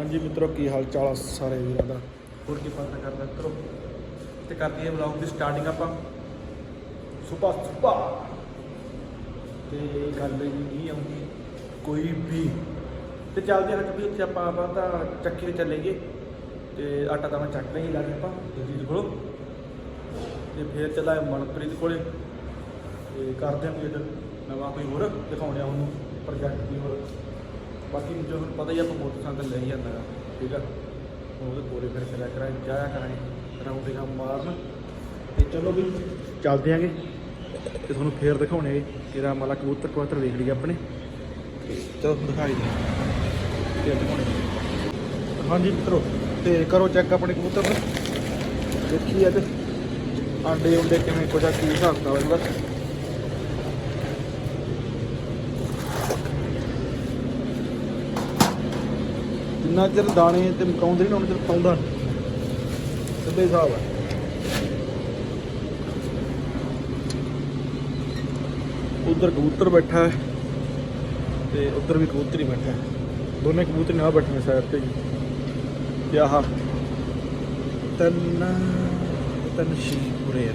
ਹਾਂਜੀ ਮਿੱਤਰੋ, ਕੀ ਹਾਲ ਚਾਲ ਆ ਸਾਰੇ ਵੀਰਾਂ ਦਾ? ਹੋਰ ਕੀ ਪਤਾ ਕਰਦਾ ਮਿੱਤਰੋ? ਤੇ ਕਰਦੀ ਹੈ ਵਲੌਗ ਦੀ ਸਟਾਰਟਿੰਗ ਆਪਾਂ। ਸੁਪਾ ਸੁਪਾ ਤੇ ਗੱਲ ਨਹੀਂ ਆਉਂਦੀ, ਕੋਈ ਵੀ। ਤੇ ਚੱਲਦੇ ਹਾਂ ਵੀ ਉੱਥੇ ਆਪਾਂ ਆਪਾਂ ਤਾਂ ਚੱਕੀ ਤੇ ਚੱਲੇਗੇ। ਤੇ ਆਟਾ ਤਾਂ ਮੈਂ ਚੱਕ ਲਈ ਲਾ ਕੇ ਆਪਾਂ ਜੀ ਕੋਲੋਂ। ਤੇ ਫਿਰ ਚੱਲਾ ਮਨਪ੍ਰੀਤ ਕੋਲੇ। ਤੇ ਕਰਦੇ ਹਾਂ ਕੋਈ ਨਵਾਂ ਕੋਈ ਹੋਰ ਦਿਖਾਉਣੇ ਆ ਉਹਨੂੰ ਪ੍ਰੋਜੈਕਟ ਕੋਈ ਹੋਰ। ਬਾਕੀ ਜੋ ਹੁਣ ਪਤਾ ਹੀ ਆ ਆਪਾਂ ਮੋਟਰਸਾਈਕਲ ਲੈ ਹੀ ਜਾਂਦਾ ਗਾ, ਠੀਕ ਆ? ਉਹਦੇ ਕੋਲੇ ਫਿਰ ਕਰਿਆ ਕਰਾਂਗੇ ਜਾਇਆ ਕਰਾਂਗੇ ਰਾਉਂਡ ਦੇ ਕੰਮ ਮਾਰਨ ਤੇ ਚਲੋ ਵੀ ਚੱਲਦੇ ਆਂਗੇ। ਤੇ ਤੁਹਾਨੂੰ ਫੇਰ ਦਿਖਾਉਣੇ ਕਿਹੜਾ ਮਾਲਾ ਕਬੂਤਰ ਕਬੂਤਰ ਵੇਖ ਲਈ ਆਪਣੇ। ਚਲੋ ਦਿਖਾਈ ਦੇ। ਤੇ ਦਿਖਾਉਣੇ ਹਾਂਜੀ ਮਿੱਤਰੋ ਤੇ ਕਰੋ ਚੈੱਕ ਆਪਣੇ ਕਬੂਤਰ ਨੂੰ। ਦੇਖੀ ਅੱਜ ਆਂਡੇ ਉਂਡੇ ਕਿਵੇਂ ਕੁਝ ਕੀ ਹਿਸਾਬ ਕਿਤਾਬ ਇਹਦਾ। ਜਿੰਨਾ ਚਿਰ ਦਾਣੇ ਤੇ ਮਕਾਉਂਦੇ ਨਹੀਂ, ਉਹਨਾਂ ਚਿਰ ਪਾਉਂਦਾ ਸਿੱਧੇ ਹਿਸਾਬ ਹੈ ਉਧਰ ਕਬੂਤਰ ਬੈਠਾ ਹੈ ਤੇ ਉਧਰ ਵੀ ਕਬੂਤਰ ਹੀ ਬੈਠਾ ਹੈ। ਦੋਨੇ ਕਬੂਤਰ ਨਾਲ ਬੈਠੇ ਨੇ ਸਾਈਡ ਤੇ ਜੀ। ਆਹ ਤਿੰਨ ਤਿੰਨ ਸ਼ੀ ਪੂਰੇ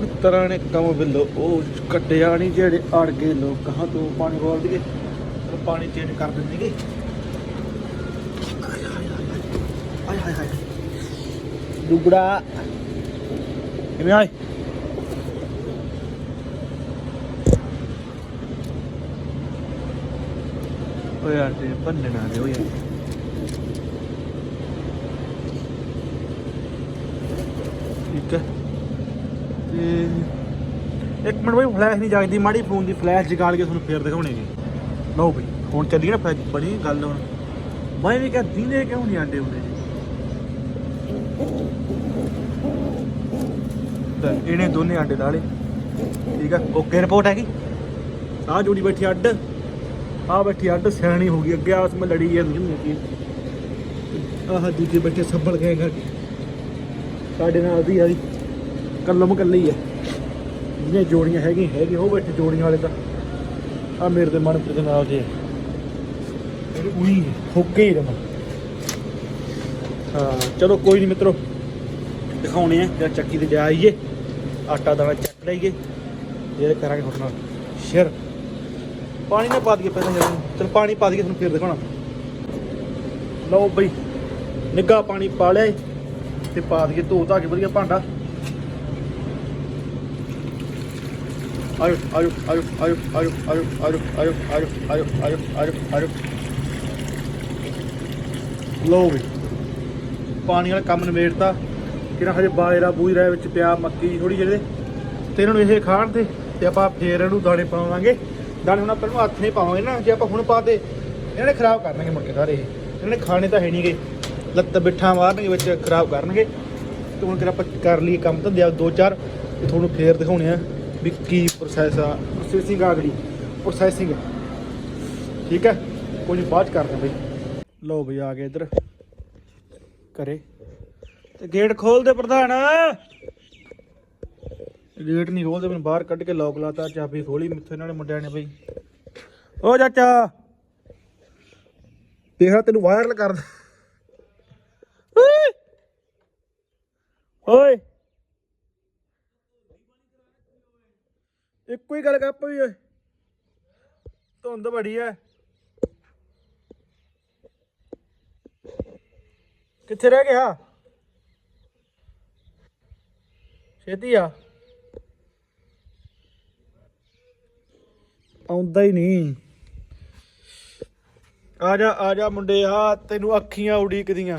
ਮਿੱਤਰਾਂ ਨੇ ਕੰਮ ਬਿੱਲੋ, ਉਹ ਕੱਟਿਆ ਨਹੀਂ ਜਿਹੜੇ ਅੜ ਗਏ ਲੋਕ ਕਹਾਂ ਤੋਂ ਪਾਣੀ ਖੋਲ ਦਈਏ। ਪਾਣੀ ਚੇਂਜ ਕਰ ਦਿੰਦੇਗੇ ਆਏ ਹਾਏ ਹਾਏ। ਦੁਗੜਾ। ਕਿਵੇਂ ਆਏ? ਓਏ ਯਾਰ ਤੇ ਭੰਨੇ ਨਾ ਦੇ ਓਏ। ਠੀਕ ਹੈ। ਤੇ ਇੱਕ ਮਿੰਟ ਬਈ ਫਲੈਸ਼ ਨਹੀਂ ਜਗਦੀ ਮਾੜੀ ਫੋਨ ਦੀ ਫਲੈਸ਼ ਜਗਾਲ ਕੇ ਤੁਹਾਨੂੰ ਫੇਰ ਦਿਖਾਉਣੇਗੇ ਲਓ ਬਈ, ਹੁਣ ਚੱਲੀ ਨਾ ਫਲੈਸ਼ ਬੜੀ ਗੱਲ ਹੁਣ। ਮੈਂ ਵੀ ਕਿਹਾ ਦੀਨੇ ਕਿਉਂ ਨਹੀਂ ਆਂਡੇ ਹੁੰਦੇ ਤਾਂ ਇਹਨੇ ਦੋਨੇ ਆਂਡੇ ਡਾਲੇ ਠੀਕ ਆ, ਓਕੇ ਰਿਪੋਰਟ ਹੈਗੀ? ਆ ਜੋੜੀ ਬੈਠੀ ਅੱਡ ਆ ਬੈਠੀ ਅੱਡ, ਸਿਆਣੀ ਹੋ ਗਈ, ਅੱਗੇ ਆਸ ਮੈਂ ਲੜੀ ਜਾਂਦੀ ਹੁੰਦੀ ਸੀ ਆਹ ਦੂਜੇ ਬੈਠੇ ਸੱਬਲ ਗਏ ਕਰਕੇ ਸਾਡੇ ਨਾਲ ਦੀ ਆਦੀ ਕੱਲਮ ਕੱਲੀ ਹੈ ਜਿਹਨੇ ਜੋੜੀਆਂ ਹੈਗੀਆਂ, ਹੈਗੇ, ਉਹ ਬੈਠੇ ਜੋੜੀਆਂ ਵਾਲੇ ਤਾਂ। ਆ ਮੇਰੇ ਤੇ ਮਨ ਦੇ ਨਾਲ ਦੇ ਉਹੀ ਹੁੱਕੇ ਹੀ ਰਮਾ ਹਾਂ, ਚਲੋ ਕੋਈ ਨਹੀਂ ਮਿੱਤਰੋ, ਦਿਖਾਉਣੇ ਆ ਜਦ ਚੱਕੀ ਤੇ ਜਾ ਆਈਏ। ਆਟਾ ਦਾਣਾ ਚੱਕ ਲਈਏ ਜਿਹੜੇ ਕਰਾਂਗੇ ਤੁਹਾਡੇ ਨਾਲ ਸ਼ੇਅਰ ਪਾਣੀ ਨਾ ਪਾ ਦਈਏ ਪਹਿਲਾਂ ਜਦੋਂ ਚਲ ਪਾਣੀ ਪਾ ਦਈਏ, ਤੁਹਾਨੂੰ ਫਿਰ ਦਿਖਾਉਣਾ। ਲਓ ਬਈ ਨਿੱਗਾ ਪਾਣੀ ਪਾ ਲਿਆ ਤੇ ਪਾ ਦਈਏ ਧੋ ਧਾ ਕੇ ਵਧੀਆ ਭਾਂਡਾ। ਆਇਓ ਆਇਓ ਆਇਓ ਆਇਓ ਆਇਓ ਆਇਓ ਆਇਓ ਆਇਓ ਆਇਓ ਆਇਓ ਆਇਓ ਆਇਓ ਆਇਓ ਲਓ ਵੀ ਪਾਣੀ ਵਾਲਾ ਕੰਮ ਨਿਬੇੜਤਾ ਕਿਹੜਾ ਹਜੇ ਬਾਜਰਾ ਬੂਜਰਾ ਵਿੱਚ ਪਿਆ ਮੱਕੀ ਥੋੜੀ ਜਿਹੀ ਤੇ ਇਹਨਾਂ ਨੂੰ ਇਹ ਖਾਣ ਤੇ ਤੇ ਆਪਾਂ ਫੇਰ ਇਹਨੂੰ ਦਾਣੇ ਪਾਵਾਂਗੇ ਦਾਣੇ ਹੁਣ ਆਪਾਂ ਨੂੰ ਹੱਥ ਨਹੀਂ ਪਾਵਾਂਗੇ ਨਾ ਜੇ ਆਪਾਂ ਹੁਣ ਪਾਤੇ ਇਹਨਾਂ ਨੇ ਖਰਾਬ ਕਰਨਗੇ ਮੁੜ ਕੇ ਸਾਰੇ ਇਹਨਾਂ ਨੇ ਖਾਣੇ ਤਾਂ ਹੈ ਨਹੀਂਗੇ ਲੱਤ ਬਿੱਠਾਂ ਮਾਰਨਗੇ ਵਿੱਚ ਖਰਾਬ ਕਰਨਗੇ ਤੇ ਹੁਣ ਕਿਹੜਾ ਆਪਾਂ ਕਰ ਲਈ ਕੰਮ ਧੰਦੇ ਦੋ ਚਾਰ ਤੁਹਾਨੂੰ ਫੇਰ ਦਿਖਾਉਣੇ ਆ ਵੀ ਕੀ ਪ੍ਰੋਸੈਸ ਆ ਪ੍ਰੋਸੈਸਿੰਗ ਆ ਗਈ ਪ੍ਰੋਸੈਸਿੰਗ ਠੀਕ ਹੈ? ਕੋਈ ਨੀ, ਬਾਅਦ ਕਰਦੇ ਬਈ। ਲਓ ਬਈ ਆ ਗਏ ਇੱਧਰ। ਘਰੇ। ਤੇ ਗੇਟ ਖੋਲ ਦੇ ਪ੍ਰਧਾਨ। ਗੇਟ ਨਹੀਂ ਖੋਲਦੇ ਮੈਨੂੰ ਬਾਹਰ ਕੱਢ ਕੇ ਲੋਕ ਲਾਤਾ ਚਾਬੀ ਖੋਲੀ ਮਿੱਥੇ ਇਹਨਾਂ ਨੇ ਮੁੰਡਿਆਂ ਨੇ ਬਈ। ਓ ਚਾਚਾ। ਦੇਖਾ ਤੈਨੂੰ ਵਾਇਰਲ ਕਰ ਓਏ। ਓਏ। ਇੱਕੋ ਹੀ ਗੱਲ ਕਰ ਪਈ ਓਏ। ਧੁੰਦ ਬੜੀ ਐ। ਕਿੱਥੇ ਰਹਿ ਗਿਆ? ਛੇਤੀ ਆ। ਆਉਂਦਾ ਹੀ ਨਹੀਂ। ਆ ਜਾ ਆ ਜਾ ਮੁੰਡੇ, ਆ ਤੈਨੂੰ ਅੱਖੀਆਂ ਉਡੀਕਦੀਆਂ।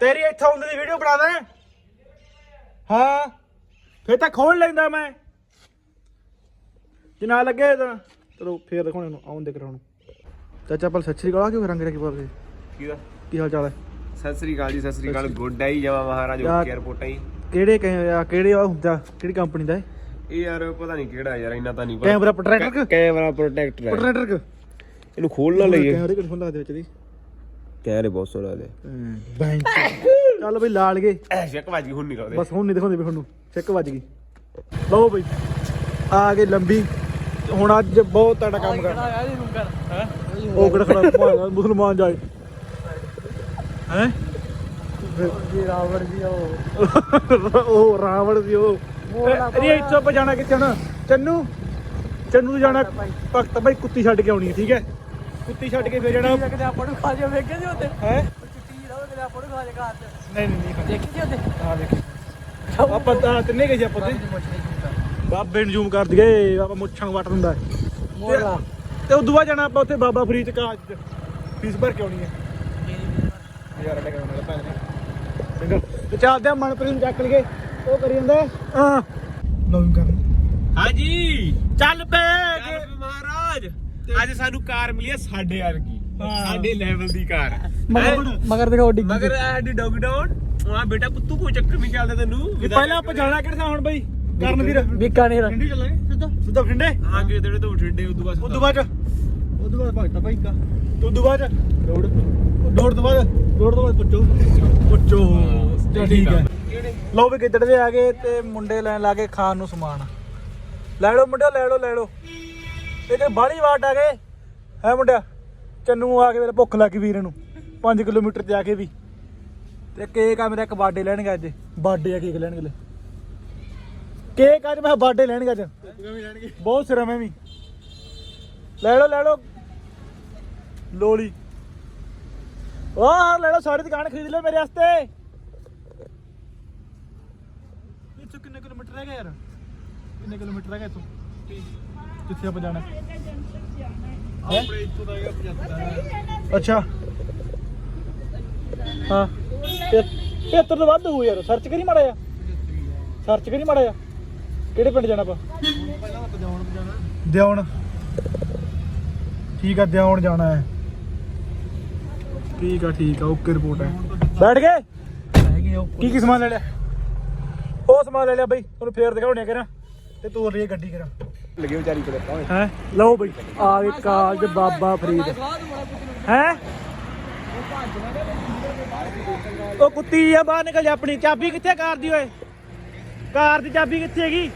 ਤੇਰੀ ਇੱਥੇ ਆਉਂਦੀ ਦੀ ਵੀਡੀਓ ਬਣਾ ਦਾਂ। ਹਾਂ। ਫੇਰ ਤਾਂ ਖੋਲ ਲੈਂਦਾ ਮੈਂ। ਜੇ ਨਾ ਲੱਗੇ ਤਾਂ ਚਲੋ ਫੇਰ ਦਿਖਾਉਣੇ ਨੂੰ ਆਉਣ ਦੇ ਕਰਾਉਣ। ਚਾਚਾ ਪਲ ਸੱਚੀ ਸ੍ਰੀ ਅਕਾਲ ਕਿਉਂ ਰੰਗ ਰੱਖੀ ਪਾਵੇ ਕਿਹਦਾ ਕੀ ਹਾਲ ਚਾਲ ਹੈ? ਸਤਿ ਸ੍ਰੀ ਅਕਾਲ ਜੀ ਸਤਿ ਸ੍ਰੀ ਅਕਾਲ। ਗੁੱਡ ਆਈ ਜਮਾ ਮਹਾਰਾਜ ਯਾਰ- ਓਕੇ ਰਿਪੋਰਟ ਆਈ ਕਿਹੜੇ ਕਹੇ ਆ ਕਿਹੜੇ ਆ ਹੁੰਦਾ ਕਿਹੜੀ ਕੰਪਨੀ ਦਾ ਹੈ? ਇਹ ਯਾਰ ਪਤਾ ਨਹੀਂ ਕਿਹੜਾ ਯਾਰ ਇੰਨਾ ਤਾਂ ਨਹੀਂ ਕੈਮਰਾ ਪ੍ਰੋਟੈਕਟਰ ਕੈਮਰਾ ਪ੍ਰੋਟੈਕਟਰ ਹੈ। ਪ੍ਰੋਟੈਕਟਰ ਇਹਨੂੰ ਖੋਲ ਨਾ ਲਈਏ। ਕੈਮਰੇ ਕਿਹਨੂੰ ਲਾ ਦੇ ਵਿੱਚ ਦੀ? ਕਹਿ ਰਹੇ ਬਹੁਤ ਸੋਹਣਾ ਦੇ ਬੈਂਚ ਚੱਲ ਬਈ ਲਾ ਲਗੇ ਐ ਸ਼ੱਕ ਵੱਜ ਹੁਣ ਨਹੀਂ ਲਾਉਂਦੇ ਬਸ ਹੁਣ ਨਹੀਂ ਦਿਖਾਉਂਦੇ ਵੀ ਤੁਹਾਨੂੰ। ਚੈੱਕ ਵੱਜ ਗਈ। ਲਓ ਬਈ ਆ ਗਏ ਲੰਬੀ। ਹੁਣ ਅੱਜ ਬਹੁਤ ਤੜਾ ਕੰਮ ਕਰਨਾ। ਹੈ? ਉਹ ਕਿਹੜਾ ਖੜਾ ਭਾਗਾ ਮੁਸਲਮਾਨ ਜਾਏ। ਹੈ? ਜੀ ਰਾਵਣ ਜੀ ਉਹ। ਉਹ ਰਾਵਣ ਸੀ ਉਹ। ਅਰੇ ਇੱਥੋਂ ਆਪਾਂ ਜਾਣਾ ਕਿੱਥੇ ਹੁਣ? ਚੰਨੂ? ਚੰਨੂ ਜਾਣਾ ਭਗਤ ਭਾਈ ਕੁੱਤੀ ਛੱਡ ਕੇ ਆਉਣੀ ਹੈ ਠੀਕ ਹੈ? ਕੁੱਤੀ ਛੱਡ ਕੇ ਫੇਰ ਜਾਣਾ। ਕਿਤੇ ਆਪਾਂ ਨੂੰ ਖਾ ਜਾ ਵੇਖੇ ਜੀ ਉਹਦੇ? ਹੈ? ਚਿੱਟੀ ਰਾਹ ਕਿਤੇ ਆਪਾਂ ਨੂੰ ਖਾ ਜਾ ਘਰ ਚ। ਨਹੀਂ ਨਹੀਂ ਨਹੀਂ। ਦੇਖੀ ਜੀ ਉਹਦੇ? ਆ ਦੇਖ ਆਪਾਂ ਤਾਂ ਤਿੰਨੇ ਗਏ ਸੀ ਆਪਾਂ ਤੇ। ਬਾਬੇ ਨੂੰ ਜ਼ੂਮ ਕਰ ਦਈਏ ਬਾਬਾ ਮੁੱਛਾਂ ਨੂੰ ਵੱਟ ਦਿੰਦਾ। ਤੇ ਉਦੋਂ ਬਾਅਦ ਜਾਣਾ ਆਪਾਂ ਉੱਥੇ ਬਾਬਾ ਫਰੀਦ ਕਾਜ ਫੀਸ ਭਰ ਕੇ ਆਉਣੀ ਹੈ ਯਾਰ ਟਕਾ ਨਾਲ ਭੈਣ ਨੇ। ਤੇ ਚੱਲਦੇ ਆ ਮਨਪ੍ਰੀਤ ਨੂੰ ਚੱਕ ਲਈਏ। ਉਹ ਕਰੀ ਜਾਂਦਾ। ਹਾਂ। ਨਵੀਂ ਕਰ ਹਾਂਜੀ। ਚੱਲ ਪਏ ਮਹਾਰਾਜ। ਅੱਜ ਸਾਨੂੰ ਕਾਰ ਮਿਲੀ ਹੈ ਸਾਡੇ ਵਰਗੀ। ਸਾਡੇ ਲੈਵਲ ਦੀ ਕਾਰ। ਮਗਰ ਮਗਰ ਦੇਖੋ ਡਿੱਗੀ ਮਗਰ ਐਡੀ ਡੌਗ ਡਾਊਨ ਆ ਬੇਟਾ ਪੁੱਤੂ ਕੋਈ ਚੱਕਰ ਨਹੀਂ ਚੱਲਦਾ ਤੈਨੂੰ। ਇਹ ਪਹਿਲਾਂ ਆਪਾਂ ਜਾਣਾ ਕਿਹੜੇ ਹੁਣ ਬਈ? ਕਰਨਵੀਰ ਬੀਕਾਨੇਰ। ਠੰਡੀ ਚੱਲਾਂਗੇ ਸਿੱਧਾ। ਸਿੱਧਾ? ਠੰਡੇ ਹਾਂ ਕਿ ਤੇਰੇ ਤੋਂ ਠੰਡੇ ਉਦੋਂ ਬਾਅਦ ਉਦੋਂ ਬਾਅਦ ਉਦੋਂ ਬਾਅਦ ਭਗਤਾ ਭਾਈ ਕਾ ਤੇ ਉਦੋਂ ਬਾਅਦ ਰੋਡ ਰੋਡ ਤੋਂ ਬਾਅਦ? ਰੋਡ ਤੋਂ ਬਾਅਦ ਪੁੱਛੋ। ਪੁੱਛੋ। ਠੀਕ ਹੈ ਲਓ ਵੀ ਗਿੱਦੜ ਦੇ ਆ ਗਏ ਤੇ ਮੁੰਡੇ ਲੈਣ ਲਾ ਕੇ ਖਾਣ ਨੂੰ ਸਮਾਨ। ਲੈ ਲਓ ਮੁੰਡਿਆ ਲੈ ਲਓ ਲੈ ਲਓ। ਇਹ ਤੇ ਬਾਹਲੀ ਵਾਟ ਆ ਗਏ। ਹੈ ਮੁੰਡਿਆ? ਚੰਨੂ ਆ ਕੇ ਮੇਰੇ ਭੁੱਖ ਲੱਗੀ ਵੀਰ ਨੂੰ। 5 ਕਿਲੋਮੀਟਰ ਤੇ ਆ ਕੇ ਵੀ। ਤੇ ਕੇਕ ਆ ਮੇਰਾ ਇੱਕ ਬਾਡੇ ਲੈਣਗੇ ਅੱਜ। ਬਾਡੇ ਆ ਕੇਕ ਲੈਣਗੇ ਲੈ ਕੇਕ ਅੱਜ ਮੈਂ ਬਾਡੇ ਲੈਣਗੇ ਅੱਜ। ਬਹੁਤ ਸਿਰਾ ਮੈਂ ਵੀ। ਲੈ ਲਓ ਲੈ ਲਓ। ਲੋਲੀ। ਵਾਹ ਲੈ ਲਓ ਸਾਰੀ ਦੁਕਾਨ ਖਰੀਦ ਲਓ ਮੇਰੇ ਵਾਸਤੇ। ਇੱਥੋਂ ਕਿੰਨੇ ਕਿਲੋਮੀਟਰ ਰਹਿ ਗਏ ਯਾਰ? ਕਿੰਨੇ ਕਿਲੋਮੀਟਰ ਰਹਿ ਗਏ ਇੱਥੋਂ? ਕਿੱਥੇ ਆਪਾਂ ਜਾਣਾ? ਆਪਣੇ ਇੱਥੋਂ ਦਾ ਹੈਗਾ 75 ਅੱਛਾ। ਹਾਂ। 75 ਤੋਂ ਵੱਧ ਹੋਊ ਯਾਰ ਸਰਚ ਕਰੀ ਮਾੜਾ ਆ ਸਰਚ ਕਰੀ ਮਾੜਾ ਆ ਕਿਹੜੇ ਪਿੰਡ ਜਾਣਾ ਆਪਾਂ? ਪਹਿਲਾਂ ਜਾਣਾ ਦਿਉਣ ਠੀਕ ਆ ਦਿਉਣ ਜਾਣਾ ਹੈ। ਠੀਕ ਆ ਠੀਕ ਆ ਓਕੇ ਰਿਪੋਰਟ ਹੈ। ਬੈਠ ਗਏ? ਕੀ ਕੀ ਸਮਾਨ ਲੈ ਲਿਆ? ਉਹ ਸਮਾਨ ਲੈ ਲਿਆ ਬਈ ਤੁਹਾਨੂੰ ਫੇਰ ਦਿਖਾਉਣੇ ਕਰਾਂ। ਤੇ ਤੋਰ ਲਈ ਗੱਡੀ ਕਰਾਂ। ਲੱਗੇ ਵਿਚਾਰੀ ਕੋਲ ਆਪਾਂ ਹੈ? ਲਓ ਬਈ। ਆ ਗਏ ਕਾਲਜ ਬਾਬਾ ਫਰੀਦ। ਹੈ? ਉਹ ਕੁੱਤੀ ਆ ਬਾਹਰ ਨਿਕਲ ਜਾ ਆਪਣੀ। ਚਾਬੀ ਕਿੱਥੇ ਕਾਰ ਦੀ ਓਏ? ਕਾਰ ਦੀ ਚਾਬੀ ਕਿੱਥੇ ਹੈਗੀ?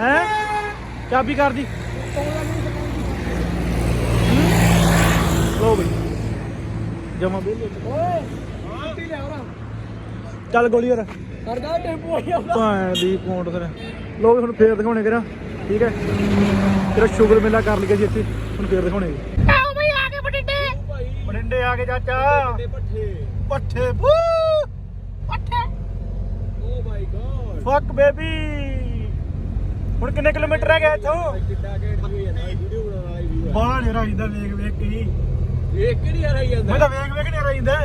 ਹੈ? ਚਾਬੀ ਕਾਰ ਦੀ। ਲੋ ਬਈ। ਜਮਾ ਬਿੱਲ ਚੱਲ ਗੋਲੀ ਯਾਰ। ਕਰਦਾ ਟੈਂਪੋ ਆਇਆ ਭਾਂ ਦੀ ਪੌਂਡ ਫਿਰ ਲੋ ਵੀ ਹੁਣ ਫੇਰ ਦਿਖਾਉਣੇ ਕਰਾਂ। ਠੀਕ ਹੈ? ਤੇਰਾ ਸ਼ੂਗਰ ਮੇਲਾ ਕਰ ਲਿਆ ਸੀ ਇੱਥੇ। ਹੁਣ ਫੇਰ ਦਿਖਾਉਣੇ। ਆਓ ਬਈ ਆ ਗਏ ਬਟਿੰਡੇ ਬਟਿੰਡੇ ਆ ਗਏ ਚਾਚਾ। ਪੱਠੇ ਪੱਠੇ ਬੂ ਪੱਠੇ। ਓ ਮਾਈ ਗॉड ਫੱਕ ਬੇਬੀ ਹੁਣ ਕਿੰਨੇ ਕਿਲੋਮੀਟਰ ਰਹਿ ਗਏ ਇੱਥੋਂ? ਕਿੱਡਾ ਗੇਟ ਵੀ ਜਾਂਦਾ ਵੀਡੀਓ ਬਣਾਉਣ ਵਾਲੀ ਵੀ ਬਾਹਰ ਜਿਹੜਾ ਆਈਦਾ ਵੇਖ ਵੇਖ ਕੇ ਹੀ। ਇਹ ਕਿਹੜੀ ਆ ਰਹੀ ਜਾਂਦਾ। ਮੈਂ ਤਾਂ ਵੇਖ ਵੇਖ ਨਹੀਂ ਆਈਦਾ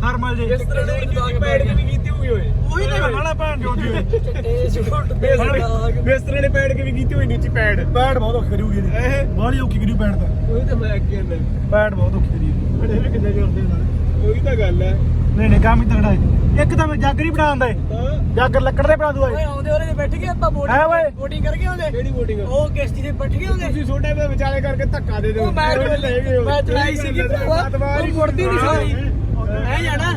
ਥਰਮਲ ਜੇ ਇਸ ਤਰ੍ਹਾਂ ਦੀ ਇੰਨੀ ਪੈੜ ਕੇ ਵੀ ਕੀਤੀ ਹੋਈ ਓਏ ਉਹੀ ਤਾਂ ਆ ਭੈਣ ਜੋਦੀ ਚਿੱਟੇ ਸ਼ੂਟ ਦੇ ਇਸ ਤਰ੍ਹਾਂ ਦੇ ਪੈੜ ਕੇ ਵੀ ਕੀਤੀ ਹੋਈ ਨੀਚੇ ਪੈੜ ਪੈਡ ਬਹੁਤ ਔਖੀ ਕਰੀ ਹੋਈ ਇਹ ਬਾਹਲੀ ਔਖੀ ਕਰੀ ਪੈਡ ਤਾਂ। ਉਹੀ ਤਾਂ ਮੈਂ ਅੱਗੇ ਅੰਦਰ ਪੈਡ ਬਹੁਤ ਔਖੀ ਕਰੀ ਬੜੇ ਵੀ ਕਿੰਨੇ ਜੋੜਦੇ ਨਾਲ? ਉਹੀ ਤਾਂ ਗੱਲ ਹੈ। ਨਹੀਂ ਨਹੀਂ ਕੰਮ ਹੀ ਤਗੜਾ ਹੈ। ਇੱਕ ਤਾਂ ਮੈਂ ਜਾਗਰ ਹੀ ਬਣਾਉਂਦਾ ਏ ਤਾਂ ਜਾਗਰ ਲੱਕੜ ਦੇ ਬਣਾ ਦੂਆ ਓਏ ਆਉਂਦੇ ਉਹਦੇ ਬੈਠ ਗਏ ਆਪਾਂ ਹੈ ਓਏ। ਬੋਟਿੰਗ ਬੋਟਿੰਗ ਕਰ ਗਏ ਉਹਦੇ ਕਿਹੜੀ ਵੋਟਿੰਗ ਉਹ ਕਿਸ਼ਤੀ ਤੇ ਬੈਠ ਗਏ ਉਹਦੇ ਤੁਸੀਂ ਛੋਟੇ ਦੇ ਵਿਚਾਲੇ ਕਰਕੇ ਧੱਕਾ ਦੇ ਦਿਓ। ਉਹ ਮੈਂ ਲੈ ਗਏ ਹੋ। ਮੈਂ ਚਲਾਈ ਸੀਗੀ ਭਰਾਵਾ ਸਤਵਾਰ ਹੀ ਉਹ ਮੁੜਦੀ ਨਹੀਂ ਸਾਰੀ. ਐ ਜਾਣਾ।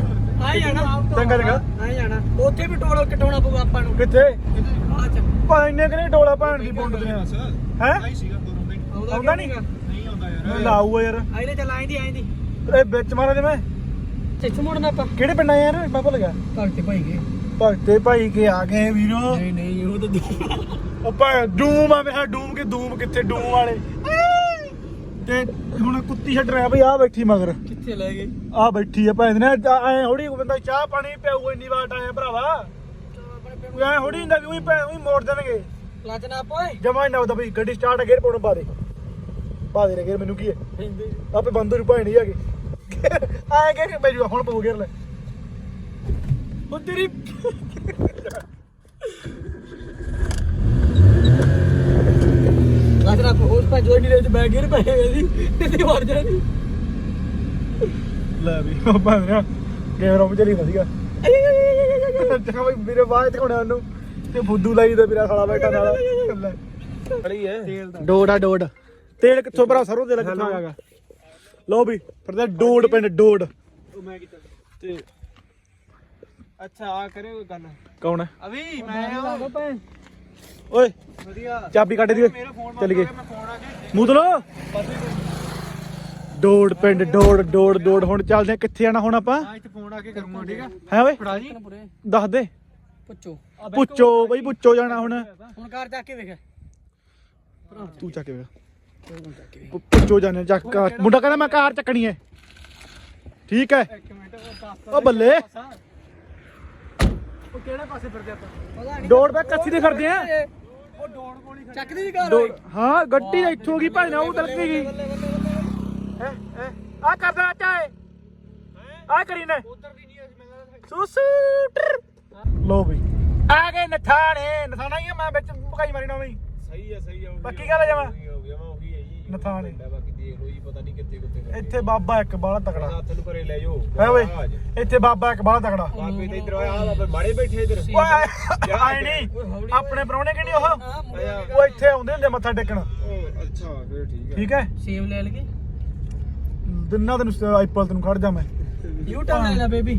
ਐ ਜਾਣਾ। ਚੰਗਾ, ਚੰਗਾ। ਐ ਜਾਣਾ। ਉੱਥੇ ਵੀ ਟੋਲ ਕਟਾਉਣਾ ਪਊਗਾ ਆਪਾਂ ਨੂੰ। ਕਿੱਥੇ? ਆ ਚ ਪਾ ਇੰਨੇ ਕਿ ਨਹੀਂ ਡੋਲਾ ਭੈਣ ਦੀ ਬੁੰਡ ਦੇ ਹੈ? ਆਈ ਸੀਗਾ ਦੋਨੋਂ ਮਿੰਟ ਆਉਂਦਾ ਨਹੀਂ? ਨਹੀਂ ਆਉਂਦਾ ਯਾਰ। ਮੈਂ ਲਾਊਗਾ ਯਾਰ। ਆਈਲੇ ਚੱਲ ਆਈਂਦੀ ਆਈਂਦੀ ਇਹ ਵਿੱਚ ਮਾਰਾ ਦੇ ਮੈਂ। ਇੱਥੇ ਮੁੜਨਾ ਆਪਾਂ। ਕਿਹੜੇ ਪਿੰਡ ਆਏ ਯਾਰ? ਮੈਂ ਭੁੱਲ ਗਿਆ। ਭਗਤੇ ਭਾਈ ਗਏ। ਭਗਤੇ ਭਾਈ ਕੇ ਆ ਗਏ ਵੀਰੋ। ਨਹੀਂ ਨਹੀਂ ਉਹ ਤਾਂ ਆਪਾਂ ਡੂਮ ਆ ਮੇਰਾ ਡੂਮ ਕੇ ਦੂਮ ਕਿੱਥੇ ਡੂਮ ਵਾਲੇ। ਤੇ ਹੁਣ ਕੁੱਤੀ ਛੱਡ ਰਿਹਾ ਬਈ ਆ ਬੈਠੀ ਮਗਰ। ਕਿੱਥੇ ਲੈ ਗਏ? ਆ ਬੈਠੀ ਆ ਭੈਣ ਨੇ ਐ ਹੋੜੀ ਬੰਦਾ ਚਾਹ ਪਾਣੀ ਪਿਆਊ ਇੰਨੀ ਵਾਟ ਆਇਆ ਭਰਾਵਾ। ਕੋਈ ਐ ਹੋੜੀ ਹੁੰਦਾ ਵੀ ਉਹੀ ਭੈਣ ਉਹੀ ਮੋੜ ਦੇਣਗੇ। ਕਲਚ ਨਾ ਪੋਏ ਜਮਾ ਹੀ ਨਾ ਉਹਦਾ ਬਈ ਗੱਡੀ ਸਟਾਰਟ ਗੇਰ ਪਾਉਣ ਪਾ ਦੇ। ਪਾ ਦੇ ਰੇ ਗੇਰ ਮੈਨੂੰ ਕੀ ਹੈ? ਆਪੇ ਬੰਦ ਨੂੰ ਭਾਣੀ ਹੈਗੇ। ਆਏ ਕਿ ਬਈ ਹੁਣ ਪਊ ਗੇਰ ਲੈ ਉਹ ਤੇਰੀ ਕਲਚ ਨਾ ਪੋਸ ਪਾ ਜੋੜੀ ਦੇ ਬੈਗ ਗਿਰ ਪਏ ਜੀ ਤੇ ਵੜ ਜਾਣੀ ਲੈ ਵੀ ਉਹ ਭਾਵੇਂ ਨਾ ਕੈਮਰਾ ਵਿੱਚ ਚਲੀ ਵਧੀਆ ਚੰਗਾ ਬਈ ਮੇਰੇ ਬਾਅਦ ਦਿਖਾਉਣਾ ਉਹਨੂੰ। ਤੇ ਫੁੱਦੂ ਲਾਈ ਦਾ ਮੇਰਾ ਸਾਲਾ ਬੈਠਾ ਨਾਲ। ਲੈ। ਖੜੀ ਹੈ ਆ ਡੋਡ। ਤੇਲ ਕਿੱਥੋਂ ਭਰਾ ਸਰੋਂ ਤੇਲ ਕਿੱਥੋਂ ਆਇਆਗਾ ਲਓ ਵੀ ਫਿਰ ਤਾਂ ਡੋਡ ਪਿੰਡ ਡੋਡ। ਉਹ ਮੈਂ ਕੀਤਾ। ਤੇ ਅੱਛਾ ਆ ਕਰੇ ਕੋਈ ਗੱਲ। ਕੌਣ ਹੈ? ਮੈਂ ਓਏ ਵਧੀਆ। ਚਾਬੀ ਕੱਢ ਦੀ ਓਏ ਚੱਲ ਗਏ। ਮੈਂ ਫੋਨ ਆ ਕੇ ਮੂੰਹ ਲੋ ਡੋੜ ਪਿੰਡ ਡੋੜ ਡੋੜ ਡੋੜ ਹੁਣ ਚੱਲਦੇ ਆ ਕਿੱਥੇ ਆਣਾ ਹੁਣ ਆਪਾਂ? ਆ ਇੱਥੇ ਫੋਨ ਆ ਕੇ ਕਰੂੰਗਾ ਠੀਕ ਆ? ਹੈ ਓਏ? ਫੜਾ ਜੀ। ਦੱਸ ਦੇ। ਪੁੱਛੋ। ਪੁੱਛੋ ਬਈ ਪੁੱਛੋ ਜਾਣਾ ਹੁਣ। ਹੁਣ ਕਾਰ ਚੱਕ ਕੇ ਵੇਖ। ਤੂੰ ਚੱਕ ਵੇ ਪੁੱਛੋ ਜਾਣੇ ਚੱਕ ਕਾਰ- ਮੁੰਡਾ ਕਹਿੰਦਾ ਮੈਂ ਕਾਰ ਚੱਕਣੀ ਹੈ ਠੀਕ ਹੈ ਇੱਕ ਮਿੰਟ ਉਹ ਦੱਸ ਬੱਲੇ। ਉਹ ਕਿਹੜੇ ਪਾਸੇ ਫਿਰਦੇ ਆਪਾਂ? ਡੋੜ ਬੈ ਕੱਸੀ ਦੇ ਫਿਰਦੇ ਆ। ਉਹ ਡੋੜ ਕੋਲੀ ਚੱਕਦੀ ਦੀ ਕਾਰ ਹਾਂ ਗੱਡੀ ਤਾਂ ਇੱਥੋਂ ਗਈ ਭਾਈ ਨਾ ਉਹ ਤਲਕੀ ਗਈ। ਹੈ ਹੈ। ਆ ਕਰਦਾ ਚਾਏ ਆ ਕਰੀ ਨੇ। ਸੁਸੂਟਰ ਲੋ ਬਈ। ਆ ਗਏ ਨਥਾਣੇ ਨਥਾਣਾ ਹੀ ਆ, ਮੈਂ ਵਿੱਚ ਭਕਾਈ ਮਾਰੀ ਨਾ ਬਈ ਸਹੀ ਹੈ ਸਹੀ ਹੈ ਪੱਕੀ ਗੱਲ ਆ ਜਮਾਂ? ਹੋ ਗਿਆ ਮੈਂ ਉਹੀ ਹੈ ਜੀ ਨਥਾਣੇ ਬਾਕੀ ਦੇਖ ਲਓ ਜੀ ਪਤਾ ਨਹੀਂ ਕਿੱਥੇ ਕਿੱਥੇ ਇੱਥੇ ਬਾਬਾ ਇੱਕ ਬਾਲਾ ਤਕੜਾ ਹੱਥ ਨੂੰ ਪਰੇ ਲੈ ਜਾਓ। ਹੈ ਓਏ ਇੱਥੇ ਬਾਬਾ ਇੱਕ ਬਾਲਾ ਤਕੜਾ। ਬਾਬੇ ਤੇ ਇਧਰ ਆ ਬਾਬੇ ਮਾੜੇ ਬੈਠੇ ਇਧਰ। ਓਏ ਆਏ ਨਹੀਂ ਆਪਣੇ ਪ੍ਰਾਹੁਣੇ ਕਿ ਨਹੀਂ ਉਹ? ਉਹ ਇੱਥੇ ਆਉਂਦੇ ਹੁੰਦੇ ਮੱਥਾ ਟੇਕਣ। ਅੱਛਾ ਫਿਰ ਠੀਕ ਹੈ ਠੀਕ ਹੈ? ਸੇਵ ਲੈ ਲਗੇ ਦਿਨਾਂ ਤੈਨੂੰ ਆਈਪਲ ਤੈਨੂੰ ਖੜ ਜਾ ਮੈਂ। ਯੂ ਟਰਨ ਲੈ ਲੈ baby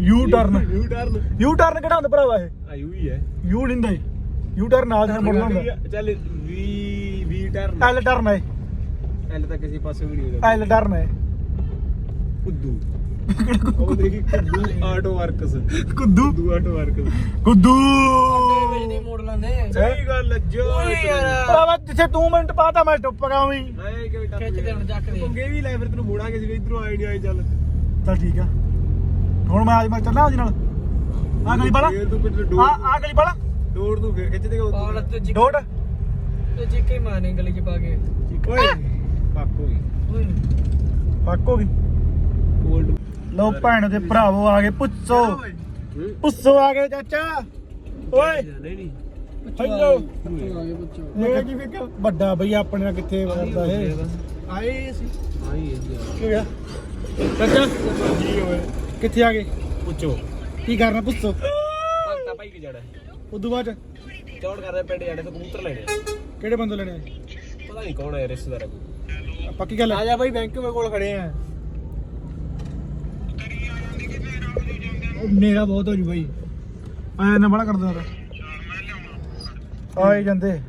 U turn U turn U turn ਕਿਹੜਾ ਹੁੰਦਾ ਭਰਾਵਾ ਇਹ? ਆਯੂ ਹੀ ਹੈ। ਯੂ ਨਹੀਂ ਹੁੰਦਾ ਯੂ ਟਰਨ ਨਾਲ ਜਿਹੜਾ ਮੁੜਨਾ ਹੁੰਦਾ। ਚੱਲ ਵੀ ਵੀ ਟਰਨ ਐਲ ਟਰਨ ਹੈ ਐਲ ਤਾਂ ਕਿਸੇ ਪਾਸੇ ਵੀ ਨਹੀਂ ਐਲ ਟਰਨ ਹੈ ਕੁੱਦੂ। ਉਹ ਦੇਖੀ Kuddu auto works. Kuddu? Kuddu auto works. Kuddu! ਵਿੱਚ ਦੀ ਮੋੜ ਲਾਂਦੇ ਸਹੀ ਗੱਲ ਜੋ ਓਏ ਯਾਰ। ਭਰਾਵਾ ਜਿੱਥੇ 2 ਮਿੰਟ ਪਾਤਾ ਮੈਂ ਟੁੱਪ ਖਿੱਚ ਦੇ ਹੁਣ ਚੱਕ ਦੇ। ਪੰਗੇ ਵੀ ਲੈ ਫਿਰ ਤੈਨੂੰ ਮੋੜਾਂਗੇ ਸੀ ਇਧਰੋਂ ਆਏ ਨਹੀਂ ਆਏ ਚੱਲ। ਚੱਲ ਠੀਕ ਆ। ਹੁਣ ਮੈਂ ਅੱਜ ਮੈਂ ਚੱਲਣਾ ਉਹਦੇ ਨਾਲ? ਆ ਗਲੀ ਬਾਲਾ ਫੇਰ ਤੂੰ ਕਿਤੇ ਆ ਡੋਰ ਆ ਗਲੀ ਬਾਲਾ ਡੋਰ ਨੂੰ ਫੇਰ ਖਿੱਚ ਦੇਗਾ ਪਾਲ ਤੇ ਜੀ ਡੋੜ ਤੇ ਜੀ ਕੇ ਮਾਰਨੇ ਗਲੀ ਚ ਪਾ ਕੇ। ਓਏ। ਪੱਕ ਹੋ ਗਈ। ਓਏ। ਪੱਕ ਹੋ ਗਈ। ਕੋਲਡ ਲੋ ਭੈਣ ਦੇ ਭਰਾਵੋ ਆ ਗਏ ਪੁੱਛੋ। ਪੁੱਛੋ ਆ ਗਏ ਚਾਚਾ। ਓਏ। ਨਹੀਂ ਨਹੀਂ। ਹੈਲੋ। ਆ ਗਏ ਪੁੱਛੋ। ਇਹ ਕੀ ਫਿਕਰ ਵੱਡਾ ਬਈ ਆਪਣੇ ਨਾਲ ਕਿੱਥੇ ਵਰਦਾ ਇਹ। ਆਏ ਸੀ। ਆਈ ਹੈ ਕੀ ਹੋਇਆ ਚਾਚਾ। ਕਿੱਥੇ ਆ ਗਏ? ਪੁੱਛੋ। ਕੀ ਕਰਨਾ ਪੁੱਛੋ। ਭਗਤਾ ਭਾਈ ਕੀ ਜਾਣਾ ਉਦੋਂ ਬਾਅਦ ਚ। ਚੌੜ ਕਰਦੇ ਪਿੰਡ ਜਾਣੇ ਤੋਂ ਕਬੂਤਰ ਲੈਣੇ ਆ। ਕਿਹੜੇ ਬੰਦੇ ਲੈਣੇ ਪਤਾ ਨਹੀਂ ਕੌਣ ਹੈ ਰਿਸ਼ਤੇਦਾਰ ਕੋਈ? ਪੱਕੀ ਗੱਲ ਆ ਹੈ? ਜਾ ਭਾਈ ਬੈਂਕ ਮੇ ਕੋਲ ਖੜੇ ਆ। ਉਹ ਮੇਰਾ ਬਹੁਤ ਹੋ ਜੂ ਬਾਈ। ਆਇਆ ਨਾ ਬੜਾ ਕਰਦਾ ਰ ਆਏ ਜਾਂਦੇ।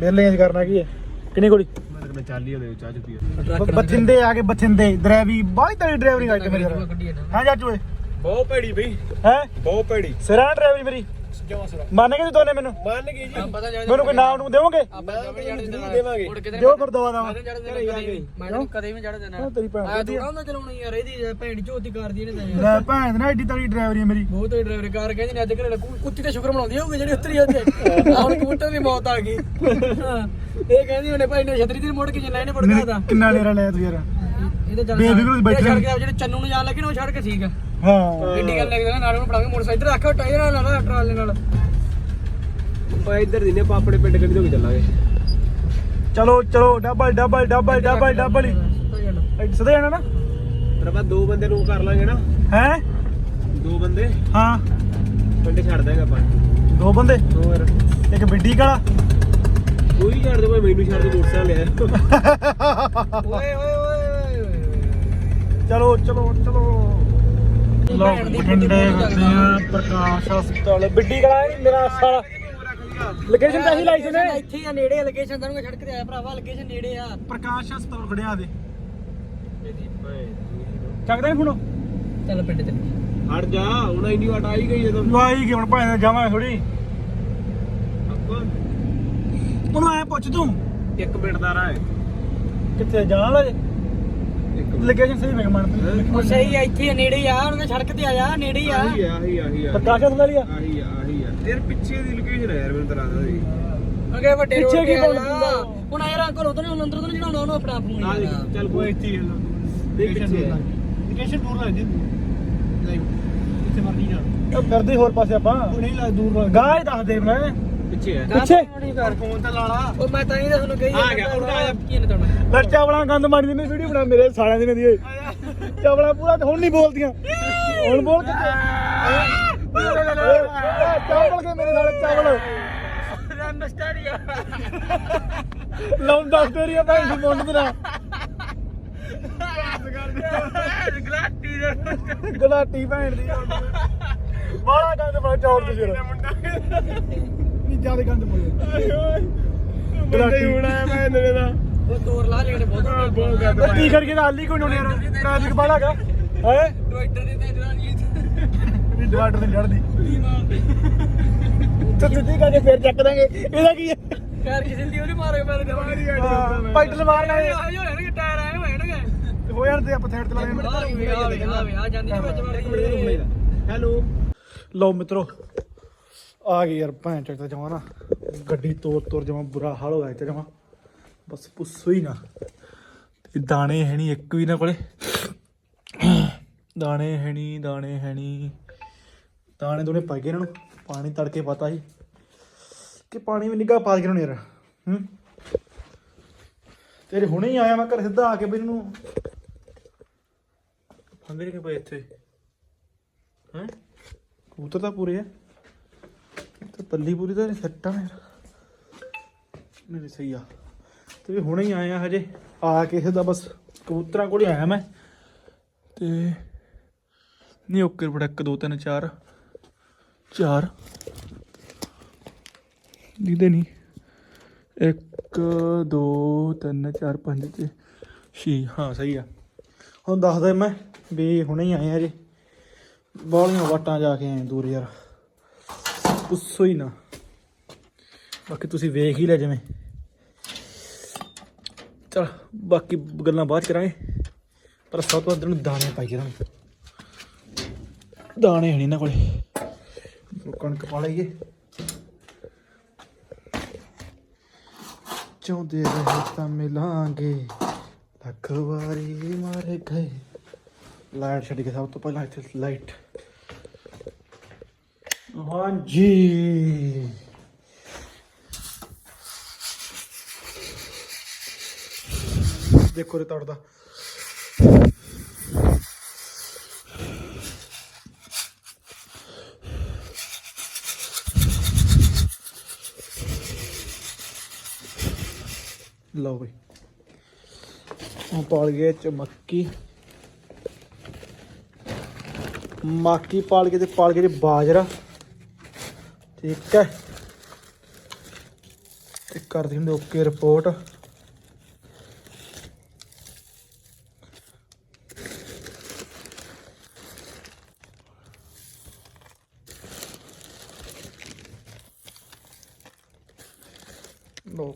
ਬੇਲੇ ਇੰਜ ਕਰਨਾ ਕੀ ਹੈ? ਕਿੰਨੀ ਗੋਲੀ? ਮੈਂ ਤਾਂ ਕਹਿੰਦਾ ਚੱਲ ਉਹਦੇ ਚਾਹ ਚ ਪੀਆ। ਬ- ਬਠਿੰਡੇ ਆ ਕੇ ਬਠਿੰਡੇ। ਡਰਾਈਵਰੀ ਬਾਹਲੀ ਤੇਰੀ ਡਰਾਈਵਰੀ ਕਰਕੇ ਮੇਰੇ ਯਾਰ ਹਾਂ ਚਾਚੂ ਏ ਬਹੁਤ ਭੈੜੀ ਬਈ। ਹੈ? ਬਹੁਤ ਭੈੜੀ। ਸਿਰਾਂ ਡਰਾਈਵਰੀ ਮੇਰੀ। ਜਮਾ ਸਰਾ। ਮੰਨ ਗਏ ਤੁਸੀਂ ਦੋਨੇ ਮੈਨੂੰ? ਮੰਨ ਗਈ ਜੀ। ਪਤਾ ਜਾ ਮੈਨੂੰ ਕੋਈ ਨਾਮ ਨੂੰ ਦੇਵੋਗੇ? ਆਪਾਂ ਜਮੇ ਜੜ ਦੇਣਾ ਦੇਵਾਂਗੇ। ਮੁੜ ਕੇ ਦਿਓ ਫਿਰ ਦਵਾ ਦਵਾ ਮੈਂ ਕਦੇ ਵੀ ਜੜ ਦੇਣਾ ਤੇਰੀ ਭੈਣ ਆ। ਹੁੰਦਾ ਚਲਾਉਣਾ ਯਾਰ ਇਹਦੀ ਭੈਣ ਝੋਤੀ ਕਰਦੀ ਇਹਨੇ ਤਾਂ ਲੈ ਭੈਣ ਦੇ ਨਾ ਐਡੀ ਤੇਰੀ ਡਰਾਈਵਰੀ ਹੈ ਮੇਰੀ। ਬਹੁਤ ਹੀ ਡਰਾਈਵਰ ਕਾਰ ਕਹਿੰਦੇ ਨੇ ਅੱਜ ਘਰੇ ਕੁੱਤੀ ਤੇ ਸ਼ੁਕਰ ਮਨਾਉਂਦੀ ਹੋਊਗੀ ਜਿਹੜੀ ਉਤਰੀ ਉੱਤੇ ਹੁਣ ਕਬੂਤਰ ਦੀ ਮੌਤ ਆ ਗਈ। ਇਹ ਕਹਿੰਦੀ ਉਹਨੇ ਭਾਈ ਨੇ ਛਤਰੀ ਤੇ ਮੁੜ ਕੇ ਜਿੰਨਾ ਇਹਨੇ ਭੜਕਾ ਦਾ ਕਿੰਨਾ ਨੇਰਾ ਲਿਆ ਤੂੰ ਯਾਰ। ਚੱਲ ਬੇਬੀ ਕੋਲ ਬੈਠੇ ਛੱਡ ਕੇ ਜਿਹੜੇ ਚੰਨੂ ਨੂੰ ਜਾਣ ਲੱਗੇ ਨਾ ਉਹ ਛੱਡ ਕੇ ਠੀਕ ਆ। ਹਾਂ। ਗੱਡੀ ਗੱਲ ਲੱਗਦਾ ਨਾਲ ਉਹਨੂੰ ਫੜਾਂਗੇ ਮੋਟਰਸਾਈਕਲ। ਰੱਖੋ ਟਾਇਰ ਨਾਲ ਨਾਲ ਟਰਾਲੇ ਨਾਲ। ਓਏ ਇੱਧਰ ਦਿਨੇ ਆਪਾਂ ਆਪਣੇ ਪਿੰਡ ਕਿਹੜੀ ਤੋਂ ਵੀ ਚੱਲਾਂਗੇ। ਚਲੋ ਚਲੋ double double double double double ਸਦੇ ਜਾਣਾ। ਨਾ? ਆਪਾਂ ਦੋ ਬੰਦੇ ਨੂੰ ਕਰ ਲਾਂਗੇ ਨਾ। ਹੈ? ਦੋ ਬੰਦੇ। ਹਾਂ। ਪਿੰਡ ਛੱਡ ਦਾਂਗੇ ਆਪਾਂ। ਦੋ ਬੰਦੇ? ਹੋਰ। ਇੱਕ ਬਿੱਡੀ ਕਾਲਾ। ਕੋਈ ਛੱਡ ਦੇ ਕੋਈ ਮੈਨੂੰ ਛੱਡ ਦੇ ਮੋਟਰਸਾਈਕਲ ਲਿਆ ਓਏ ਓਏ ਓਏ ਚਲੋ ਚਲੋ ਚਲੋ। ਲੋ ਬਠਿੰਡੇ ਕਰਦੇ ਆ ਪ੍ਰਕਾਸ਼ ਹਸਪਤਾਲ। ਬਿੱਡੀ ਕਾਲਾ ਇਹ ਮੇਰਾ ਸਾਲਾ। ਲੋਕੇਸ਼ਨ ਤਾਂ ਹੀ ਲਾਈ ਸੀ ਨੇ। ਇੱਥੇ ਆ ਨੇੜੇ ਲੋਕੇਸ਼ਨ ਤੁਹਾਨੂੰ ਸੜਕ ਤੇ ਆਇਆ ਭਰਾਵਾ ਲੋਕੇਸ਼ਨ ਨੇੜੇ ਆ। ਪ੍ਰਕਾਸ਼ ਹਸਪਤਾਲ ਖੜਿਆ ਦੇ। ਚੱਕਦਾ ਨਹੀਂ ਫੋਨ? ਚੱਲ ਪਿੰਡ ਚੱਲ ਹਟ ਜਾ ਹੁਣ ਇੰਨੀ ਵਾਟ ਆਈ ਗਈ ਜਦੋਂ। ਤੂੰ ਆਈ ਕਿ ਹੁਣ ਭਾਵੇਂ ਜਾਵਾਂ ਥੋੜੀ ਉਹਨੂੰ ਐ ਪੁੱਛ ਤੂੰ। ਇੱਕ ਮਿੰਟ ਦਾ ਰਾਹ ਹੈ। ਕਿੱਥੇ ਜਾਣ ਮਿੰਟ ਲੋਕੇਸ਼ਨ ਸਹੀ ਮੈਂ ਮਨ ਉਹ ਸਹੀ ਆ ਇੱਥੇ ਆ ਨੇੜੇ ਹੀ ਆ ਉਹਨਾਂ ਦੇ ਸੜਕ ਤੇ ਆ ਜਾ ਨੇੜੇ ਹੀ ਆ। ਆਹੀ ਆ ਆਹੀ ਆ, ਆਹੀ ਆ। ਪ੍ਰਕਾਸ਼ ਹਸਪਤਾਲ ਹੀ ਆ। ਆਹੀ ਆ ਆਹੀ ਆ। ਤੇਰੇ ਪਿੱਛੇ ਦੀ ਲੋਕੇਸ਼ਨ ਹੈ ਯਾਰ ਮੈਨੂੰ ਤਾਂ ਲੱਗਦਾ ਸੀ ਅਗੇ ਵੱਡੇ ਪਿੱਛੇ ਕੀ ਤੇ ਆ ਜਾ। ਦਿੰਦਾ? ਹੁਣ ਆਇਆ ਅੰਕਲ ਉਧਰ ਨੂੰ ਅੰਦਰ ਤੋਂ ਨੀ ਚੜਾਉਣਾ ਉਹਨੂੰ ਆਪਣਾ ਫੋਨ ਆ। ਦੇਖ, ਚੱਲ ਕੋਈ ਇੱਥੇ ਹੀ ਨਹੀਂ ਪਿੱਛੇ ਹੈ। ਲੋਕੇਸ਼ਨ ਦੂਰ ਲੱਗ ਜਾਂਦੀ। ਇੱਥੇ ਮਰਦੀ ਜਾ। ਕਰਦੇ ਹੋਰ ਪਾਸੇ ਆਪਾਂ। ਨਹੀਂ ਲੱਗ ਦੂਰ ਲੱਗ ਗਾਹ ਹੀ ਦੱਸ ਦੇ ਮੈਂ। ਪਿੱਛੇ ਹੈ ਪਿੱਛੇ? ਫੋਨ ਤੇ ਲਾ ਲਾ। ਉਹ ਮੈਂ ਤਾਂ ਹੀ ਤੁਹਾਨੂੰ ਕਹੀ ਆ ਗਿਆ, ਹੁਣ ਆ। ਕੀ ਨੇ ਤੁਹਾਨੂੰ ਲੈ ਚਾਵਲਾਂ ਗੰਦ ਮਾਰੀ ਦੀ ਵੀਡੀਓ ਬਣਾ ਮੇਰੇ ਸਾਲਿਆਂ ਦੀ ਨੇ ਦੀ ਓਏ ਚਾਵਲਾਂ ਪੂਰਾ ਹੁਣ ਨਹੀਂ ਬੋਲਦੀਆਂ। ਹੁਣ ਬੋਲ ਕੇ ਚਾਵਲ ਕੇ ਮੇਰੇ ਸਾਲੇ ਚਾਵਲ। ਲਾਉਂਦਾ ਤੇਰੀ ਭਾਈ ਸੀ ਮੁੰਡ ਤੇਰਾ ਗਲਾਟੀ ਭੈਣ ਦੀ। ਬਾਲਾ ਗੰਦ ਪਾ ਚੌੜ ਤੇ ਨਹੀਂ ਜ਼ਿਆਦਾ ਗੰਦ ਪਾਉਂਦੇ ਬੰਦੇ ਹੀ ਹੋਣਾ ਮੈਂ ਨਰੇ ਦਾ ਉਹ ਤੋਰ ਲਾ ਜਿਹੜੇ ਬਹੁਤ ਬਹੁਤ ਗੰਦ ਕੀ ਪਾਇਆ। ਕਰਕੇ ਤਾਂ ਹਾਲੀ ਕੋਈ ਨਹੀਂ ਯਾਰ ਟ੍ਰੈਫਿਕ ਬਾਹਲਾ ਹੈਗਾ। ਹੈ? ਡਿਵਾਈਡਰ ਦੇ ਤੇ ਜਨਾਨੀ ਵੀ ਡਿਵਾਈਡਰ ਤੇ ਚੜਦੀ ਤੇ ਸਿੱਧੀ ਕਰਕੇ ਫੇਰ ਚੱਕ ਦਾਂਗੇ। ਇਹਦਾ ਕੀ ਹੈ? ਪੈਰ ਕਿਸੇ ਦੀ ਉਹਨੇ ਮਾਰੇ ਦੇ ਮਾਰੀ ਪੈਡਲ ਮਾਰਨਾ ਆਏ ਹੈ ਹੋਏ ਹੋਣਗੇ ਟਾਇਰ ਆਏ ਹੋਣਗੇ। ਹੋ ਜਾਣ ਤੇ ਆਪਾਂ ਸਾਈਡ ਤੇ ਲਾ ਵੇ ਆ ਵੇ ਆ ਜਾਂਦੀ ਵਿੱਚ ਵੜ ਹੈਲੋ। ਲਓ ਮਿੱਤਰੋ ਆ ਗਈ ਯਾਰ ਭੈਣ ਚੱਕ ਤਾਂ ਜਮਾ ਨਾ। ਗੱਡੀ ਤੋੜ ਤੋੜ ਜਮਾ ਬੁਰਾ ਹਾਲ ਹੋ ਗਿਆ ਤੇ ਜਮਾ। ਬਸ ਪੁੱਛੋ ਹੀ ਨਾ। ਤੇ ਦਾਣੇ ਹੈ ਨਹੀਂ ਇੱਕ ਵੀ ਨਾ ਕੋਲੇ। ਦਾਣੇ ਹੈ ਨਹੀਂ ਦਾਣੇ ਹੈ ਨਹੀਂ। ਦਾਣੇ ਦੋਨੇ ਪਾ ਗਏ ਇਹਨਾਂ ਨੂੰ। ਪਾਣੀ ਤੜਕੇ ਪਤਾ ਸੀ। ਕਿ ਪਾਣੀ ਵੀ ਨਿੱਘਾ ਪਾ ਕੇ ਇਹਨਾਂ ਯਾਰ। ਹੂੰ? ਤੇਰੇ ਹੁਣੇ ਹੀ ਆਇਆ ਮੈਂ ਘਰ ਸਿੱਧਾ ਆ ਕੇ ਵੀ ਇਹਨੂੰ ਫੰਦੇ ਕਿ ਪਏ ਇੱਥੇ? ਹੈਂ? ਕਬੂਤਰ ਤਾਂ ਪੂਰੇ ਆ। ਤੇ ਪੱਲੀ ਪੂਰੀ ਤਾਂ ਸੱਟਾਂ ਨੇ ਮੇਰੇ। ਸਹੀ ਆ। ਤੇ ਵੀ ਹੁਣੇ ਹੀ ਆਏ ਹਜੇ। ਆ ਕੇ ਸਿੱਧਾ ਬਸ ਕਬੂਤਰਾਂ ਕੋਲ ਹੀ ਆਇਆ ਮੈਂ। ਤੇ ਨਹੀਂ, ਓਕੇ ਬੜਾ 1 2 3 4 ਚਾਰ। ਦੀਦੇ ਨਹੀਂ। 1 2 3 4 5 ਤੇ 6 ਹਾਂ, ਸਹੀ ਆ। ਹੁਣ ਦੱਸਦਾ ਮੈਂ ਵੀ ਹੁਣੇ ਹੀ ਆਏ ਹਜੇ। ਬਾਲੀਆਂ ਵਾਟਾਂ ਜਾ ਕੇ ਆਏ ਦੂਰ ਯਾਰ। ਪੁੱਛੋ ਹੀ ਨਾ। ਬਾਕੀ ਤੁਸੀਂ ਵੇਖ ਹੀ ਲੈ ਜਿਵੇਂ। ਚਲ, ਬਾਕੀ ਗੱਲਾਂ ਬਾਅਦ ਕਰਾਂਗੇ। ਪਰ ਸਭ ਤੋਂ ਅੰਦਰ ਨੂੰ ਦਾਣੇ ਪਾਈ ਕਰਾਂ ਦਾਣੇ ਹਣੀ ਨਾ ਕੋਲੇ। ਕਣਕ ਪਾ ਲਈਏ। ਚਾਹੁੰਦੇ ਰਹੇ ਤਾਂ ਮਿਲਾਂਗੇ। ਲੱਖ ਵਾਰੀ ਮਾਰੇ ਗਏ। ਲਾਈਟ ਛੱਡ ਕੇ ਸਭ ਤੋਂ ਪਹਿਲਾਂ ਇੱਥੇ ਲਾਈਟ ਹਾਂਜੀ ਦੇਖੋ ਰੇ ਤੜਦਾ ਲਓ ਬਈ। ਹੁਣ ਪਾਲ ਗਏ ਚ ਮੱਕੀ ਮਾਕੀ ਪਾਲ ਕੇ ਤੇ ਪਾਲ ਕੇ ਤੇ ਬਾਜਰਾ। ਠੀਕ ਹੈ। ਤੇ ਕਰ ਦਿੰਦੇ ਓਕੇ ਰਿਪੋਰਟ। ਲੋ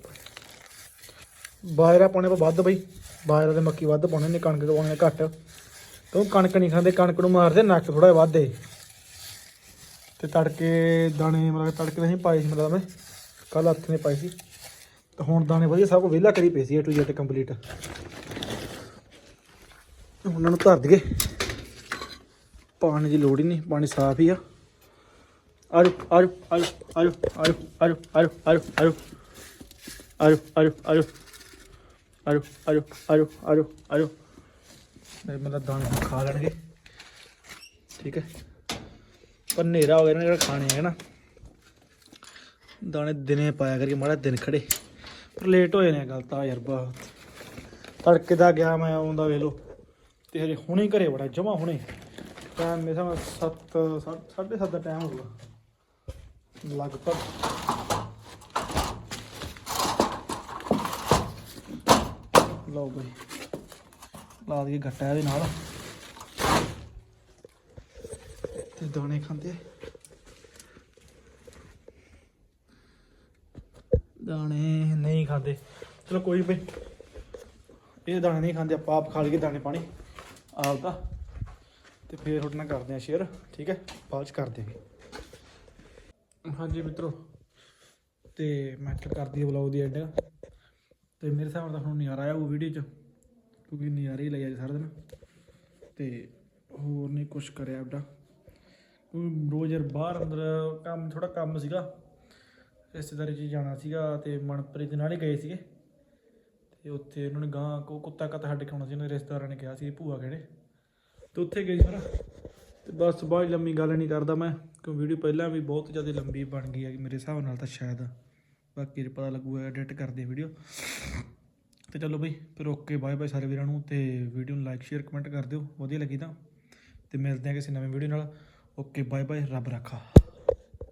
ਬਾਜਰਾ ਪਾਉਣੇ ਪਾ ਵੱਧ ਬਈ। ਬਾਜਰਾ ਤੇ ਮੱਕੀ ਵੱਧ ਪਾਉਣੇ ਨੇ ਕਣਕ ਪਾਉਣੇ ਘੱਟ। ਕਿਉਂ ਕਣਕ ਨਹੀਂ ਖਾਂਦੇ, ਕਣਕ ਨੂੰ ਮਾਰਦੇ, ਨੱਕ ਥੋੜਾ ਜਿਹਾ ਵੱਧਦੇ ਤੇ ਤੜਕੇ ਦਾਣੇ ਮਤਲਬ ਤੜਕੇ ਨਹੀਂ ਪਾਏ ਸੀ ਮਤਲਬ ਮੈਂ ਕੱਲ ਹੱਥ ਨੇ ਪਾਏ ਸੀ ਤੇ ਹੁਣ ਦਾਣੇ ਵਧੀਆ ਸਭ ਕੁ ਵਿਹਲਾ ਕਰੀ ਪਏ ਸੀ ਏ ਟੂ ਜ਼ੈਡ ਕੰਪਲੀਟ ਉਹਨਾਂ ਨੂੰ ਧਰ ਦਈਏ ਪਾਣੀ ਦੀ ਲੋੜ ਹੀ ਨਹੀਂ ਪਾਣੀ ਸਾਫ਼ ਹੀ ਆ ਆਜੋ ਆਜੋ ਆਜੋ ਆਜੋ ਆਜੋ ਆਜੋ ਆਜੋ ਆਜੋ ਆਜੋ ਆਜੋ ਆਜੋ ਆਜੋ ਆਜੋ ਆਜੋ ਆਜੋ ਆਜੋ ਆਜੋ ਮੇਰੇ ਮਤਲਬ ਦਾਣੇ ਖਾ ਲੈਣਗੇ ਠੀਕ ਹੈ ਪਰ ਹਨੇਰਾ ਹੋ ਗਿਆ ਨਾ ਜਿਹੜਾ ਖਾਣੇ ਹੈ ਨਾ ਦਾਣੇ ਦਿਨੇ ਪਾਇਆ ਕਰਕੇ ਮਾੜਾ ਦਿਨ ਖੜੇ। ਪਰ ਲੇਟ ਹੋ ਜਾਣੇ ਗੱਲ ਤਾਂ ਯਾਰ, ਬਹੁਤ। ਤੜਕੇ ਦਾ ਗਿਆ ਮੈਂ ਆਉਂਦਾ ਵੇਖ ਲੋ ਤੇ ਹਜੇ ਹੁਣੇ ਘਰੇ ਬੜਾ, ਜਮਾ ਹੁਣੇ। ਟਾਈਮ ਮੇਰੇ ਸਾਹਮਣੇ 7 7:30 ਦਾ ਟਾਈਮ ਹੋਊਗਾ। ਲਗਭਗ। ਲਓ ਬਈ। ਲਾ ਦਈਏ ਗੱਟਾ ਇਹਦੇ ਨਾਲ। ਤੇ ਦਾਣੇ ਖਾਂਦੇ ਦਾਣੇ ਨਹੀਂ ਖਾਂਦੇ। ਚਲੋ ਕੋਈ ਵੀ ਇਹ ਦਾਣੇ ਨਹੀਂ ਖਾਂਦੇ, ਆਪਾਂ ਆਪ ਖਾ ਲਈਏ ਦਾਣੇ ਪਾਣੀ। ਆਪ ਦਾ ਤੇ ਫੇਰ ਤੁਹਾਡੇ ਨਾਲ ਕਰਦੇ ਆ ਸ਼ੇਅਰ ਠੀਕ ਹੈ? ਬਾਅਦ ਚ ਕਰਦੇ ਹਾਂ। ਹਾਂਜੀ ਮਿੱਤਰੋ, ਤੇ ਮੈਂ ਤਾਂ ਕਰਦੀ ਵਲੌਗ ਦੀ ਐਡ ਤੇ ਮੇਰੇ ਹਿਸਾਬ ਨਾਲ ਹੁਣ ਨਜ਼ਾਰਾ ਆਇਆ ਉਹ ਵੀਡੀਓ ਚ, ਕਿਉਂਕਿ ਨਜ਼ਾਰੇ ਹੀ ਲੱਗਿਆ ਅੱਜ ਸਾਰਾ ਦਿਨ। ਤੇ ਹੋਰ ਨਹੀਂ ਕੁਛ ਕਰਿਆ ਆਪਦਾ। ਕਿਉਂਕਿ ਰੋਜ਼ ਯਾਰ ਬਾਹਰ ਅੰਦਰ ਕੰਮ ਥੋੜਾ ਕੰਮ ਸੀਗਾ। ਰਿਸ਼ਤੇਦਾਰੀ 'ਚ ਜਾਣਾ ਸੀਗਾ ਤੇ ਮਨਪ੍ਰੀਤ ਨਾਲ ਹੀ ਗਏ ਸੀਗੇ। ਤੇ ਉੱਥੇ ਉਹਨਾਂ ਨੇ ਗਾਂ ਕੋ ਕੁੱਤਾ ਕੱਤ ਛੱਡ ਕੇ ਆਉਣਾ ਸੀ, ਉਹਨਾਂ ਦੇ ਰਿਸ਼ਤੇਦਾਰਾਂ ਨੇ ਕਿਹਾ ਸੀ ਭੂਆ ਕਿਹੜੇ। ਤੇ ਉੱਥੇ ਗਏ ਸਾਰਾ। ਤੇ ਬਸ ਬਾਹਲੀ ਲੰਮੀ ਗੱਲ ਨਹੀਂ ਕਰਦਾ ਮੈਂ, ਕਿਉਂ ਵੀਡੀਓ ਪਹਿਲਾਂ ਵੀ ਬਹੁਤ ਜ਼ਿਆਦਾ ਲੰਬੀ ਬਣ ਗਈ ਹੈ ਮੇਰੇ ਹਿਸਾਬ ਨਾਲ ਤਾਂ ਸ਼ਾਇਦ। ਬਾਕੀ ਜੇ ਪਤਾ ਲੱਗੂਗਾ ਐਡਿਟ ਕਰਦੇ ਵੀਡੀਓ। ਤੇ ਚਲੋ ਬਈ, ਫਿਰ ਓਕੇ, ਬਾਏ ਬਾਏ ਸਾਰੇ ਵੀਰਾਂ ਨੂੰ। ਤੇ ਵੀਡੀਓ ਨੂੰ ਲਾਈਕ ਸ਼ੇਅਰ ਕਮੈਂਟ ਕਰ ਦਿਓ। ਵਧੀਆ ਲੱਗੀ ਤਾਂ। ਤੇ ਮਿਲਦੇ ਹਾਂ ਕਿਸੇ ਨਵੇਂ ਵੀਡੀਓ ਨਾਲ। ਓਕੇ ਬਾਏ ਬਾਏ ਰੱਬ ਰੱਖਾ।